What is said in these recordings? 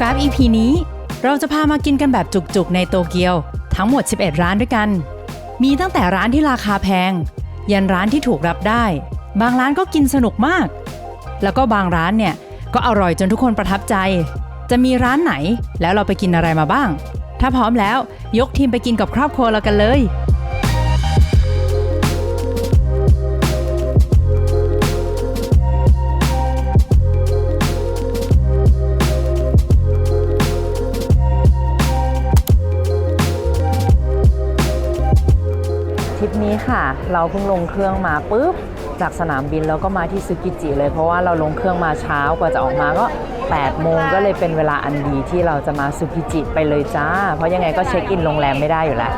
กราฟ EP นี้ เราจะพามากินกันแบบจุกๆ ในโตเกียว ทั้งหมด 11 ร้านด้วยกัน มีตั้งแต่ร้านที่ราคาแพง ยันร้านที่ถูกรับได้ บางร้านก็กินสนุกมาก แล้วก็บางร้านเนี่ย ก็อร่อยจนทุกคนประทับใจ จะมีร้านไหนแล้วเราไปกินอะไรมาบ้าง ถ้าพร้อมแล้วยกทีมไปกินกับครอบครัวเรากันเลย ริปนี้ค่ะ เราเพิ่งลงเครื่องมาปุ๊บจากสนามบินแล้วก็มาที่ซึกิจิเลย เพราะว่าเราลงเครื่องมาเช้ากว่าจะออกมาก็ 8 โมงก็เลยเป็นเวลาอันดีที่เราจะมาซึกิจิไปเลยจ้า เพราะยังไงก็เช็คอินโรงแรมไม่ได้อยู่แล้ว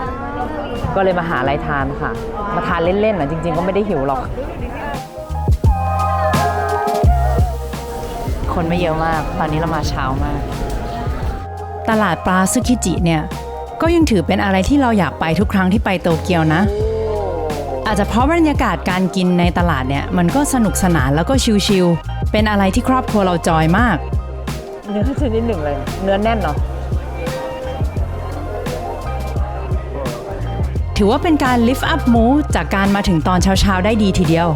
ก็เลยมาหาอะไรทานค่ะ มาทานเล่นๆนะจริง ๆ ก็ไม่ได้หิวหรอก คนไม่เยอะมาก ตอนนี้เรามาเช้ามาก ตลาดปลาซึกิจิเนี่ยก็ยังถือเป็นอะไรที่เราอยากไปทุกครั้งที่ไปโตเกียวนะ อาจจะเพราะบรรยากาศการกินในตลาดเนี่ยมันก็สนุกสนานแล้วก็ชิลๆเป็นอะไรที่ครอบครัวเราจอยมาก เนื้อชนิดหนึ่งเลย เนื้อแน่นเนาะถือว่าเป็นการ lift up mood จากการมาถึงตอนเช้าๆ ได้ดีทีเดียว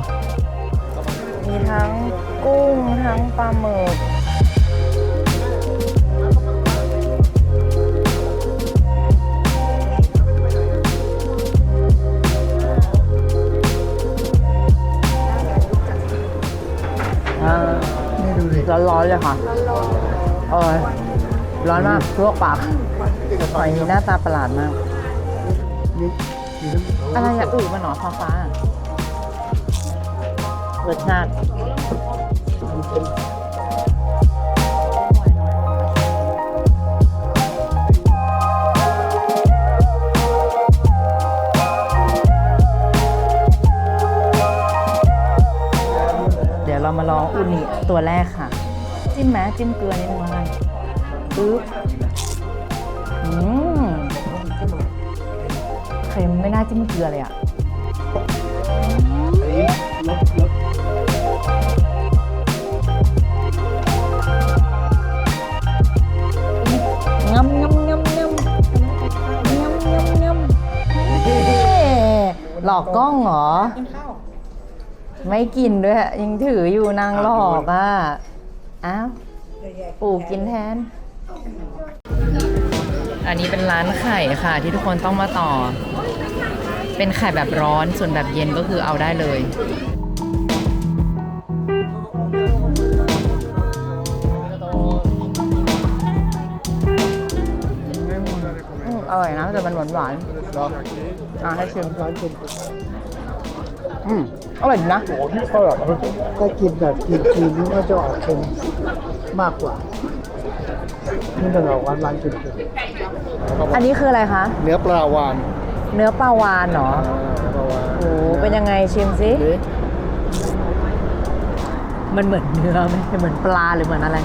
มีทั้งกุ้งทั้งปลาหมึก ร้อนๆเลยค่ะเออร้อนมากลวกปากหอยมีหน้าตาประหลาดมาก อะไรอะอือมันหนอฟ้าฟ้าๆอะรสชาติ ตัวแรกค่ะ จิ้มไหมจิ้มเกลือนิดนึงแล้วกันปึ๊บอืมเค็มไม่น่าจิ้มเกลือเลยอะงำงำงำงำงำงำงำเอ๊ะหลอกกล้องเหรอ ไม่กินด้วยยังถืออยู่นางหลอกอะอ้าวปู่กินแทน อันนี้เป็นร้านไข่ค่ะ ที่ทุกคนต้องมาต่อ เป็นไข่แบบร้อนส่วนแบบเย็นก็คือเอาได้เลยอืมอร่อยนะแต่มันหวานหวานๆอะให้ชิมร้อนชิม อืมอร่อยดีนะก็แบบถ้ากินแบบกินจีนนี่ก็จะออกเค็มมากกว่า นี่จะออกหวานหวานๆเค็มอันนี้คืออะไรคะๆเนื้อปลาวานเนื้อปลาวานเหรอปลาวานโอ้โหเป็นยังไงชิมสิเอ๊ะมันเหมือนเนื้อไหมเหมือนปลาหรือเหมือนอะไร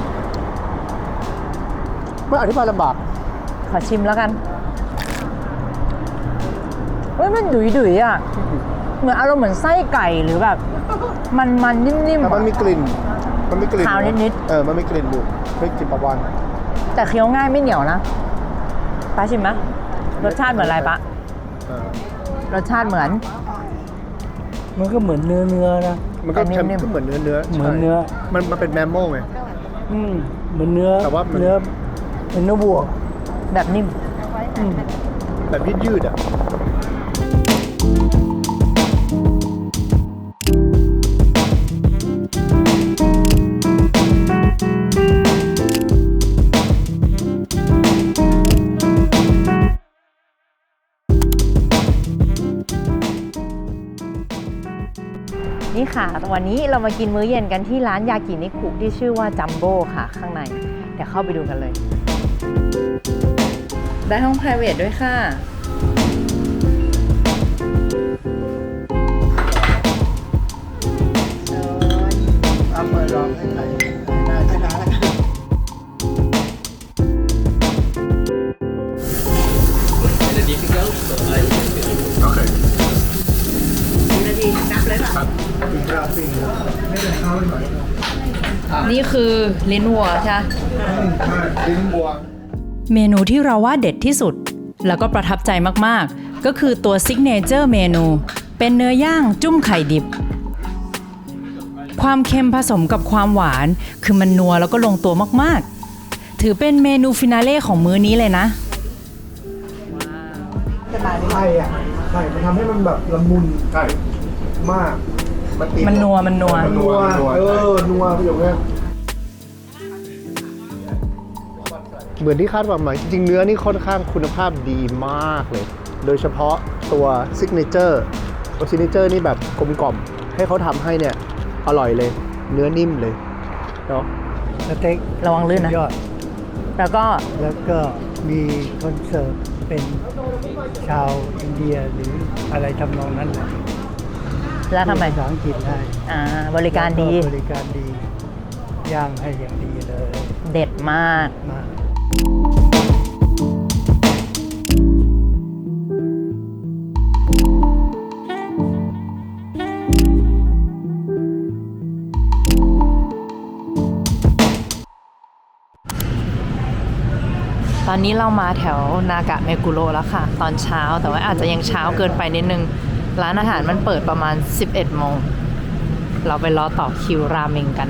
ไม่อธิบายลำบาก ขอชิมแล้วกันเฮ้ยมันดุยดุยๆอะ เหมือนอารมณ์เหมือนไส้ไก่หรือแบบ มันมันๆนิ่มแต่ๆมันมีอะกลิ่น มันมีกลิ่นขาวนิดเออ มันมีกลิ่นอยู่ไม่กลิ่นปลาวานแต่เคี้ยวง่ายไม่เหนียวนะป้าชิมไหมรสชาติเหมือนอะไรปะเออรสชาติเหมือน มันก็เหมือนเนื้อเนื้อนะ มันก็แต่นิ่มๆเค็มก็เหมือนเนื้อเนื้อเหมือนเนื้อใช่มันมันเป็นแมมโม่ไง อืมเหมือนเนื้อแต่ว่ามัน เนื้อเป็นเนื้อวัวแบบนิ่ม อืมแบบยืดยืดๆอะ นี่ค่ะ วันนี้เรามากินมื้อเย็นกันที่ร้านยากินิคุที่ชื่อว่าจัมโบ้ค่ะ ข้างใน เดี๋ยวเข้าไปดูกันเลย ได้ห้อง p r i v a t ด้วยค่ะ เอาเปิดลองให้ใครได้ใช่ไหมล่ะนาทีนับเลยค่ะปีกราฟิงไม่ได้เข้าหน่อยนี่คือลิ้นวัวใช่ลิ้นบัว เมนูที่เราว่าเด็ดที่สุด แล้วก็ประทับใจมากๆ ก็คือตัวซิกเนเจอร์เมนู เป็นเนื้อย่างจุ้มไข่ดิบ ความเค็มผสมกับความหวาน คือมันนัวแล้วก็ลงตัวมากๆ ถือเป็นเมนูฟินาเล่ของมื้อนี้เลยนะไข่อะไข่มันทำให้มันแบบละมุนไก่ มากติดมันนัว มันนัวมันนัว เออ นัวประโยคนี้เหมือนที่คาดหวังไหมจริงๆเนื้อนี่ค่อนข้างคุณภาพดีมากเลย โดยเฉพาะตัวซิกเนเจอร์ตัวซิกเนเจอร์นี่แบบกลมกล่อมให้เขาทำให้เนี่ย อร่อยเลย เนื้อนิ่มเลยเนาะสเต็กระวังลื่นนะยอด แล้วก็แล้วก็มีคนเสิร์ฟเป็นชาวอินเดียหรืออะไรทำนองนั้นแหละ แล้วทำไมภาษาอังกฤษได้อ่าบริการดี บริการดี ย่างให้อย่างดีเลย เด็ดมาก มาก ตอนนี้เรามาแถวนากะเมกุโรแล้วค่ะ ตอนเช้าแต่ว่าอาจจะยังเช้าเกินไปนิดนึง ร้านอาหารมันเปิดประมาณ 11 โมง เราไปรอต่อคิวราเมงกัน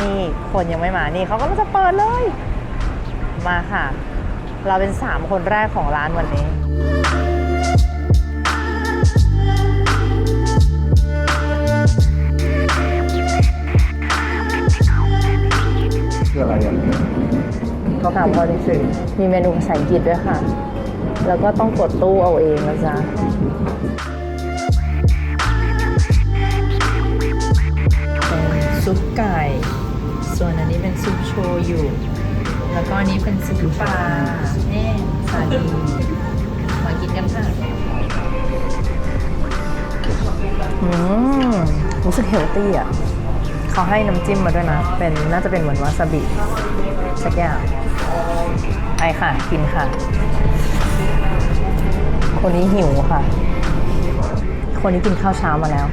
นี่คนยังไม่มา นี่เขาก็จะเปิดเลย มาค่ะ เราเป็น 3 คนแรกของร้านวันนี้คืออะไรอะ เขาถามพอดีมีเมนูภาษาอังกฤษด้วยค่ะ แล้วก็ต้องกดตู้เอาเองนะจ๊ะเป็นซุปไก่ ส่วนอันนี้เป็นซุปโชยุแล้วก็อันนี้เป็นซุปปลาแน่ซาดีนมากินกันค่ะอืมรู้สึกเฮลตี้อะ เขาให้น้ำจิ้มมาด้วยนะ เป็นน่าจะเป็นเหมือนวาซาบิสักอย่างไปค่ะ กินค่ะ คนนี้หิวค่ะ คนนี้กินข้าวเช้ามาแล้ว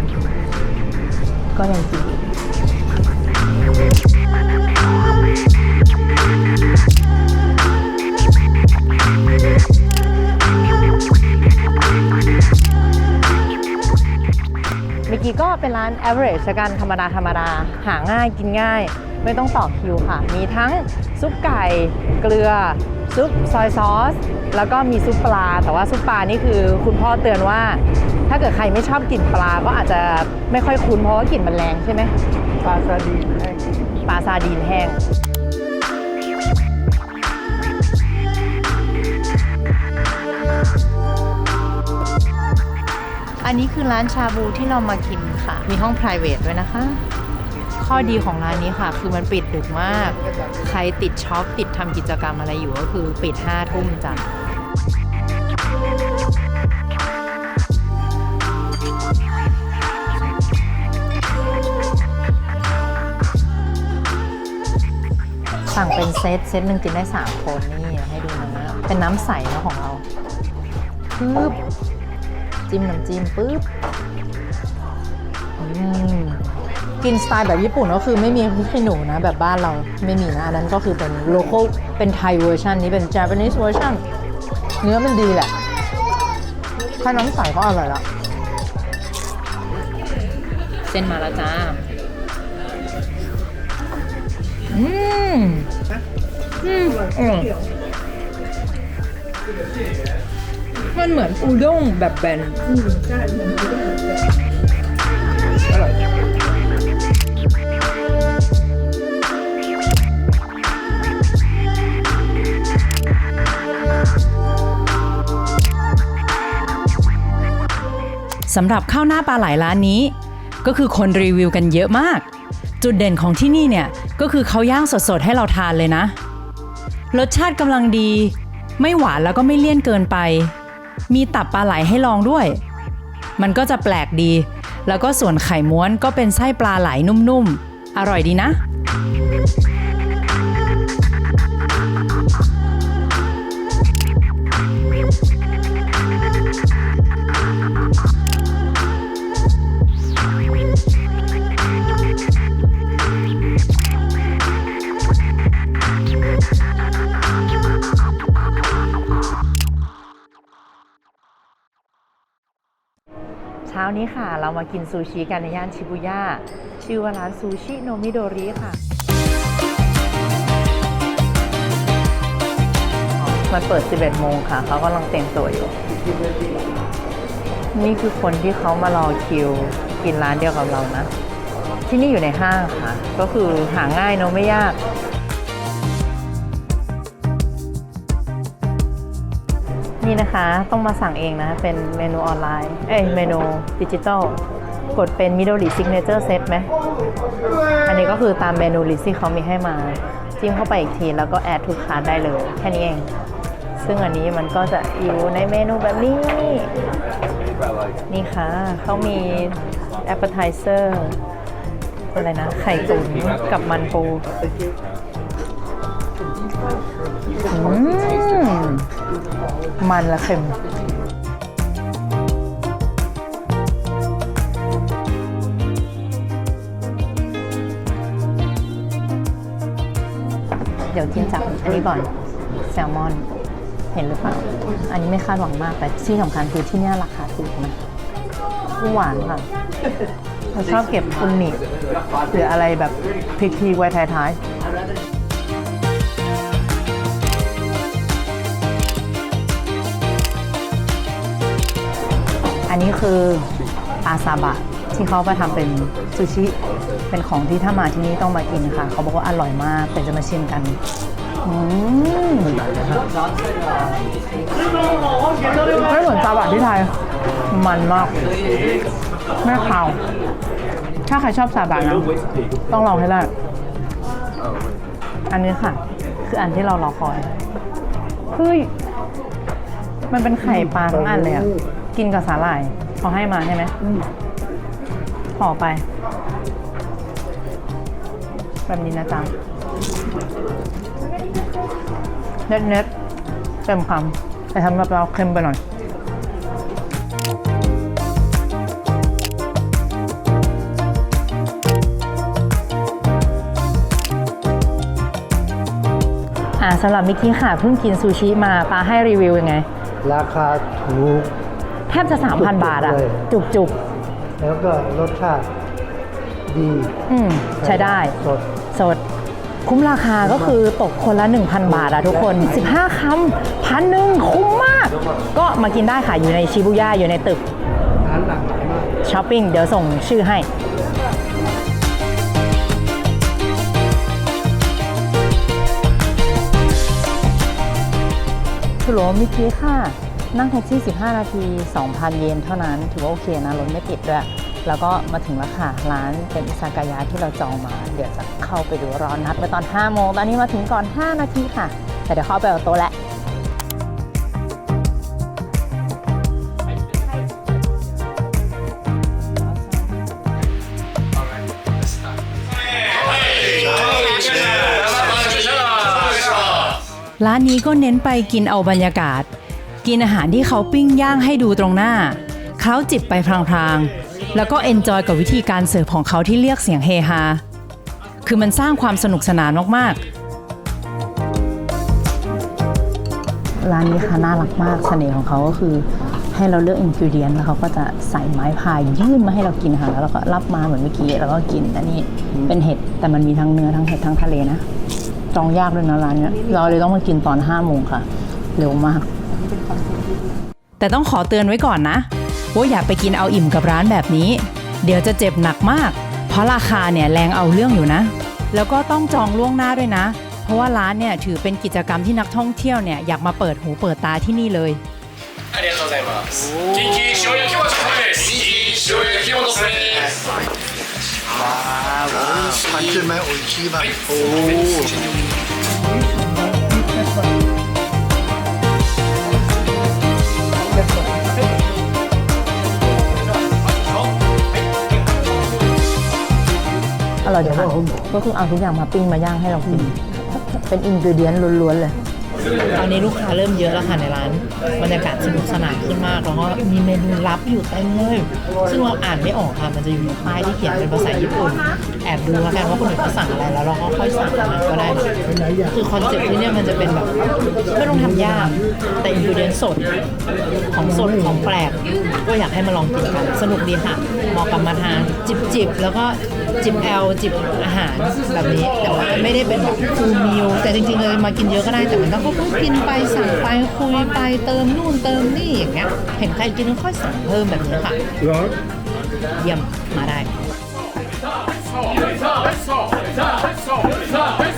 ก็ยังกิน กเมื่อกี้ก็เป็นร้าน average ละกันธรรมดาธรรมดาหาง่ายกินง่าย ไม่ต้องต่อคิวค่ะ มีทั้งซุปไก่เกลือ ซุปซอยซอส แล้วก็มีซุปปลา แต่ว่าซุปปลานี่คือคุณพ่อเตือนว่า ถ้าเกิดใครไม่ชอบกลิ่นปลาก็อาจจะไม่ค่อยคุ้นเพราะว่ากลิ่นมันแรงใช่ไหมปลาซาดีนแห้งปลาซาดีนแห้ง อันนี้คือร้านชาบูที่เรามากินค่ะ มีห้อง p r i v a t ด้วยนะคะ ข้อดีของร้านนี้ค่ะ คือมันปิดดึกมาก ใครติดช็อปติดทำกิจกรรมอะไรอยู่ก็คือปิด5ทุ่มจ้ะสั่งเป็นเซตเซตหนึ่งกินได้ 3 คนนี่ให้ดูนะ เป็นน้ำใสนะของเราปึ๊บ จิ้มน้ำจิ้มปึ๊บอืมกินสไตล์แบบญี่ปุ่นก็คือไม่มีพริกขี้หนูนะ แบบบ้านเราไม่มีนะอันนั้นก็คือเป็นโลโก้เป็นไทยเวอร์ชันนี้เป็น Japanese เวอร์ชันเนื้อมันดีแหละแค่น้ำใสก็อร่อยแล้วเส้นมาแล้วจ้า อืม อืมอร่อย มันเหมือนอูด้งแบบแบนอร่อยสำหรับข้าวหน้าปลาไหลร้านนี้ ก็คือคนรีวิวกันเยอะมาก จุดเด่นของที่นี่เนี่ย ก็คือเขาย่างสดๆ ให้เราทานเลยนะ รสชาติกำลังดี ไม่หวานแล้วก็ไม่เลี่ยนเกินไป มีตับปลาไหลให้ลองด้วย มันก็จะแปลกดี แล้วก็ส่วนไข่ม้วนก็เป็นไส้ปลาไหลนุ่มๆ อร่อยดีนะ มากินซูชิกันในย่านชิบุย่าชื่อว่าร้านซูชิโนมิโดริค่ะมันเปิด 11 โมงค่ะ เขากำลังเตรียมตัวอยู่ นี่คือคนที่เขามารอคิว กินร้านเดียวกับเรานะ ที่นี่อยู่ในห้างค่ะ ก็คือหาง่ายเนอะไม่ยาก นี่นะคะต้องมาสั่งเองนะ เป็นเมนูออนไลน์ เอ้ยเมนูดิจิตอลกดเป็น Midori Signature Set ไหม อันนี้ก็คือตามเมนูลิสที่เขามีให้มา จิ้มเข้าไปอีกทีแล้วก็แอดทุกคาร์ได้เลย แค่นี้เอง ซึ่งอันนี้มันก็จะอยู่ในเมนูแบบนี้ นี่ค่ะ เขามี appetizer อะไรนะ ไข่ตุ๋นกับมันปู มันและเค็มเดี๋ยวกินจากอันนี้ก่อนแซลมอน เห็นหรือเปล่า อันนี้ไม่คาดหวังมากแต่ที่สำคัญคือที่นี่ราคาถูกนะหวานค่ะเราชอบเก็บอุนิหรืออะไรแบบพริกๆไว้ท้ายๆ อันนี้คืออาซาบะที่เขาไปทำเป็นซูชิ เป็นของที่ถ้ามาที่นี่ต้องมากินค่ะ เขาบอกว่าอร่อยมากแต่จะมาชิมกันอืมไม่เหมือนซาบะที่ไทย มันมากไม่ขาวถ้าใครชอบซาบะนะต้องลองให้ได้ อันนี้ค่ะ คืออันที่เรารอคอยเฮ้ยมันเป็นไข่ปลาทั้งอันเลยอะ กินกับสาหร่ายเขาให้มาใช่ไหมห่อไป แบบนี้นะจ๊ะเน็ตเน็ตๆเต็มคำแต่ทำแบบเราเค็มไปหน่อยอ่าสำหรับมิกกี้ค่ะเพิ่งกินซูชิมาปาให้รีวิวยังไง ราคาถูก แทบจะ 3,000 บาทอะเลยจุกจุกแล้วก็รสชาติดีๆอืมใช้ได้สดสด คุ้มราคาก็คือตกคนละ 1,000 บาทอะทุกคน 15 คำพันหนึ่งคุ้มมาก ก็มากินได้ค่ะ อยู่ในชิบุย่าอยู่ในตึกร้านหลากหลายมากช้อปปิ้งเดี๋ยวส่งชื่อให้คือโหลมิกี้ค่ะ นั่งแท็กซี่ 15 นาที 2,000 เยนเท่านั้น ถือว่าโอเคนะรถไม่ติดด้วย แล้วก็มาถึงแล้วค่ะ ร้านเป็นอิซากายะที่เราจองมา เดี๋ยวจะเข้าไปดูรอนัดไว้ตอน 5 โมง ตอนนี้มาถึงก่อน 5 นาทีค่ะ แต่เดี๋ยวเข้าไปเอาโต๊ะแล้วร้านนี้ก็เน้นไปกินเอาบรรยากาศ กินอาหารที่เขาปิ้งย่างให้ดูตรงหน้า เขาจิบไปพลางๆ แล้วก็เอนจอยกับวิธีการเสิร์ฟของเขาที่เรียกเสียงเฮฮา คือมันสร้างความสนุกสนานมากๆ ร้านนี้ค่ะน่ารักมากเสน่ห์ของเขาก็คือให้เราเลือกอินกิวเดียนแล้วเขาก็จะใส่ไม้พายยื่นมาให้เรากินค่ะ แล้วเราก็รับมาเหมือนเมื่อกี้แล้วก็กินอันนี้เป็นเห็ดแต่มันมีทั้งเนื้อทั้งเห็ดทั้งทะเลนะจองยากเลยนะร้านเนี้ยเราเลยต้องมากินตอน5โมงค่ะ เร็วมาก แต่ต้องขอเตือนไว้ก่อนนะว่าอย่าไปกินเอาอิ่มกับร้านแบบนี้ เดี๋ยวจะเจ็บหนักมาก เพราะราคาเนี่ยแรงเอาเรื่องอยู่นะ แล้วก็ต้องจองล่วงหน้าด้วยนะ เพราะว่าร้านเนี่ยถือเป็นกิจกรรมที่นักท่องเที่ยวเนี่ยอยากมาเปิดหูเปิดตาที่นี่เลย ありがとうございます。キンキ塩焼きもちょっとです。キンキ塩焼きもちょっとです。 พันขึ้นไหมโอ้ยชี้มาโอ้ อร่อยดีค่ะก็คือเอาทุกอย่างมาปิ้งมาย่างให้เรากิน เป็นอินกิวเดียนล้วนๆเลย ตอนนี้ลูกค้าเริ่มเยอะแล้วค่ะในร้านบรรยากาศสนุกสนานขึ้นมากแล้วก็มีเมนูลับอยู่เต็มเลย ซึ่งเราอ่านไม่ออกค่ะมันจะอยู่ในป้ายที่เขียนเป็นภาษาญี่ปุ่น แอบดูแล้วกันว่าคนอื่นเขาสั่งอะไรแล้วเราก็ค่อยสั่งมาก็ได้นะคือคอนเซ็ปต์ที่เนี่ยมันจะเป็นแบบไม่ต้องทำยาก แต่อินกิเดียนสด ของสดของแปลก ก็อยากให้มาลองกินกันสนุกดีค่ะเหมาะกับมาทานจิบจิบๆแล้วก็จิบแอลจิบอาหารแบบนี้ แต่ว่าไม่ได้เป็นแบบฟูลมิลแต่จริงๆเลยมากินเยอะก็ได้แต่มันต้องก็กินไปสั่งไปคุยไปเติมนู่นเติมนี่อย่างเงี้ยเห็นใครกินก็ค่อยสั่งเพิ่มแบบนี้ค่ะเยี่ยมมาได้ มา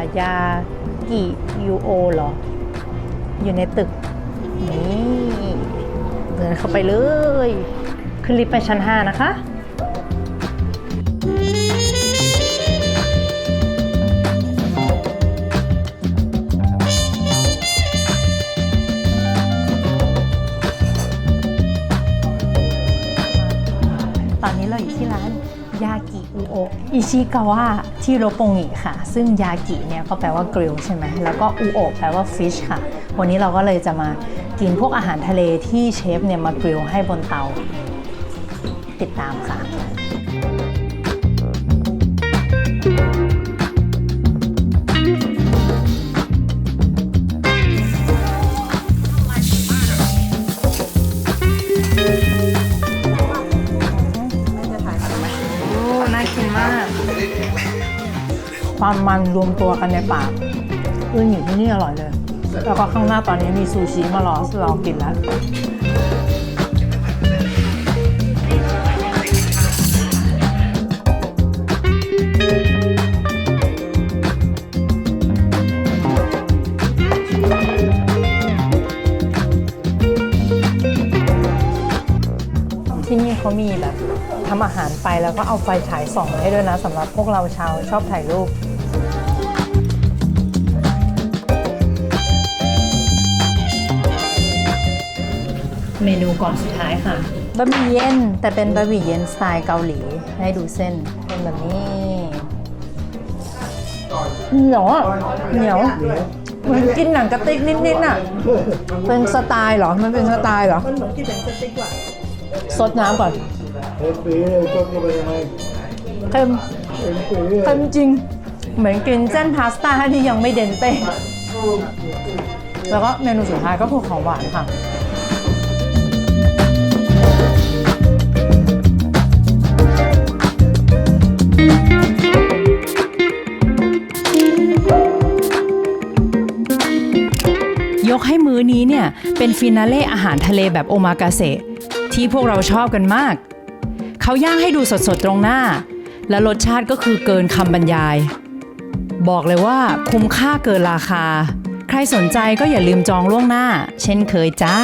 ายากิยูโอเหรอ อยู่ในตึก นี่ เดินเข้าไปเลย ขึ้นลิฟต์ไปชั้น 5 นะคะ อิชิกาวะที่โรปงิค่ะ ซึ่งยากิเนี่ยก็แปลว่ากริลใช่ไหมแล้วก็อูโอแปลว่าฟิชค่ะ วันนี้เราก็เลยจะมากินพวกอาหารทะเลที่เชฟเนี่ยมากริลให้บนเตา ติดตามค่ะ ความมันรวมตัวกันในปากอึ้งอยู่ที่นี่อร่อยเลย แล้วก็ข้างหน้าตอนนี้มีซูชิมารอรอกินแล้วที่นี่เขามีแบบทำอาหารไปแล้วก็เอาไฟฉายส่องให้ด้วยนะสำหรับพวกเราชาวชอบถ่ายรูป มนูก่อนสุดท้ายค่ะ บะหมี่เย็น แต่เป็นบะหมี่เย็นสไตล์เกาหลี ให้ดูเส้นเป็นแบบนี้เหนียวอะเหนียวเหมือนกินหนังกระติกนิดๆน่ะ เป็นสไตล์เหรอ มันเป็นสไตล์เหรอ มันเหมือนกินหนังกระติกว่ะสดน้ำก่อนเฮ้ยปีเลยต้มก็ไปยังไงเค็มเป็นปีเลยเค็มจริง เหมือนกินเส้นพาสต้าที่ยังไม่เดนเต้แล้วก็เมนูสุดท้ายก็คือของหวานค่ะ ยกให้มื้อนี้เนี่ย เป็นฟินาเล่อาหารทะเลแบบโอมากาเสะที่พวกเราชอบกันมาก เขาย่างให้ดูสดๆตรงหน้า และรสชาติก็คือเกินคำบรรยาย บอกเลยว่าคุ้มค่าเกินราคา ใครสนใจก็อย่าลืมจองล่วงหน้า เช่นเคยจ้า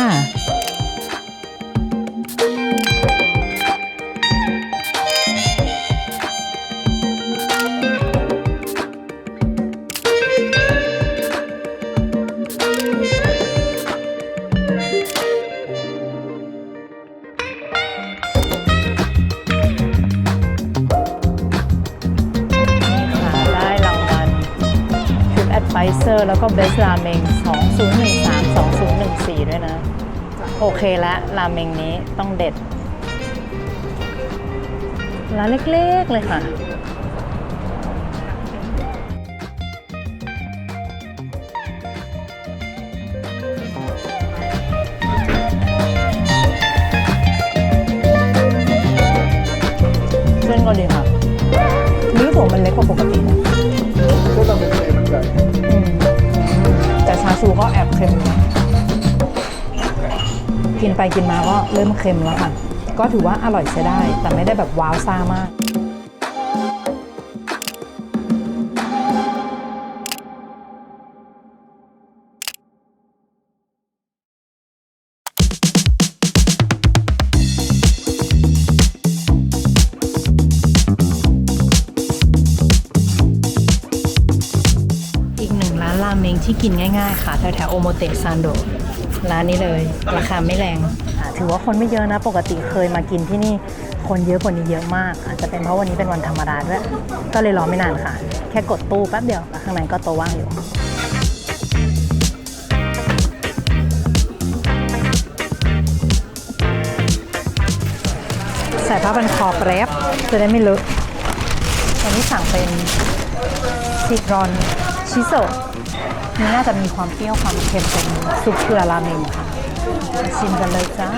ไฟเซอร์แล้วก็เบสราเมง2013 2014 ด้วยนะ โอเคแล้วราเมงนี้ต้องเด็ดร้านเล็กๆเลยค่ะ ไปกินมาก็เริ่มเค็มแล้วค่ะ ก็ถือว่าอร่อยใช้ได้ แต่ไม่ได้แบบว้าวซ่ามากอีกหนึ่งร้านราเมงที่กินง่าย ๆ ค่ะ แถวแถวโอโมเตซานโด ร้านนี้เลย ราคาไม่แรงอะถือว่าคนไม่เยอะนะ ปกติเคยมากินที่นี่คนเยอะกว่านี้เยอะมาก อาจจะเป็นเพราะวันนี้เป็นวันธรรมดาด้วย ก็เลยรอไม่นานค่ะ แค่กดตู้แป๊บเดียวแล้วข้างในก็โต๊ะว่างอยู่ใส่ผ้าพันคอแป๊บจะได้ไม่เลอะอันนี้สั่งเป็นซิกรอนชิโซะ นี่น่าจะมีความเปรี้ยวความเค็มเป็นซุปเกลือราเมงค่ะมาชิมกันเลยจ้า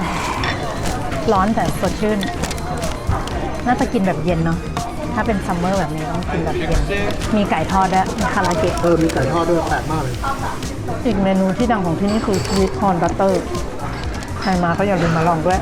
อ่าร้อนแต่สดชื่น น่าจะกินแบบเย็นเนาะถ้าเป็นซัมเมอร์แบบนี้ต้องกินแบบเย็น มีไก่ทอดด้วยมีคาราเกะเออมีไก่ทอดด้วยแปลกมากเลย อีกเมนูที่ดังของที่นี่คือสวีทคอร์นบัตเตอร์ใครมาก็อย่าลืมมาลองด้วย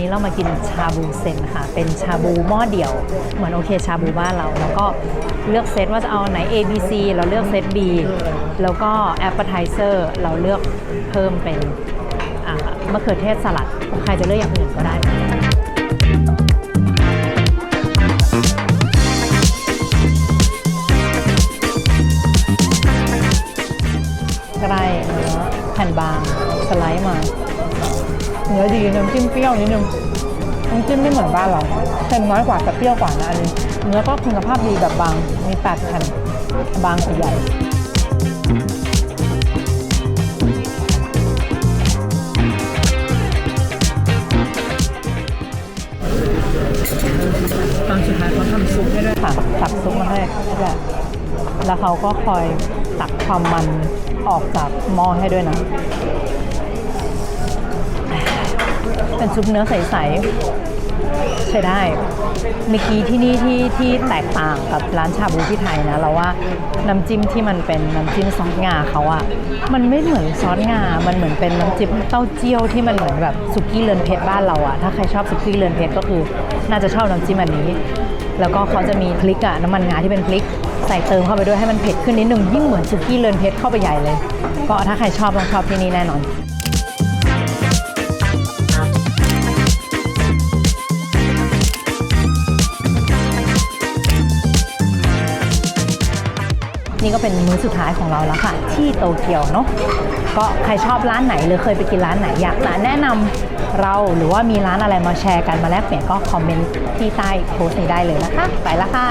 นี้เรามากินชาบูเซนค่ะ เป็นชาบูหม้อเดี่ยว เหมือนโอเคชาบูบ้านเรา แล้วก็เลือกเซตว่าจะเอาไหน A B C เราเลือกเซต B แล้วก็แอปเปอร์ไทเซอร์เราเลือกเพิ่มเป็นมะเขือเทศสลัด ใครจะเลือกอย่างอื่นก็ได้ ดีน้ำจิ้มเปรี้ยวนิดนึงน้ำจิ้มไม่เหมือนบ้านเราเค็มน้อยกว่าแต่เปรี้ยวกว่านะอันนี้ เนื้อก็คุณภาพดีแบบบาง มีแปดแผ่นบางใหญ่ตอนสุดท้ายเขาทำซุปให้ด้วยค่ะตักซุปมาให้แล้วเขาก็คอยตักความมันออกจากหม้อให้ด้วยนะ เป็นซุปเนื้อใสๆใช้ได้เมื่อกี้ที่นี่ที่ที่แตกต่างกับร้านชาบูที่ไทยนะเราว่าน้ำจิ้มที่มันเป็นน้ำจิ้มซอสงาเขาอะมันไม่เหมือนซอสงา มันเหมือนเป็นน้ำจิ้มเต้าเจี้ยวที่มันเหมือนแบบสุกี้เรือนเพชรบ้านเราอะถ้าใครชอบสุกี้เรือนเพชรก็คือ น่าจะชอบน้ำจิ้มอันนี้ แล้วก็เขาจะมีพริกอะน้ำมันงาที่เป็นพริกใส่เติมเข้าไปด้วยให้มันเผ็ดขึ้นนิดนึงยิ่งเหมือนสุกี้เรือนเพชรเข้าไปใหญ่เลย ก็ถ้าใครชอบต้องชอบที่นี่แน่นอน นี่ก็เป็นมื้อสุดท้ายของเราแล้วค่ะ ที่โตเกียวเนาะก็ใครชอบร้านไหนหรือเคยไปกินร้านไหนอยากแนะนำเราหรือว่ามีร้านอะไรมาแชร์กันมาแลกเปลี่ยนก็คอมเมนต์ที่ใต้โพสต์นี้ได้เลยนะคะ ไปละค่ะ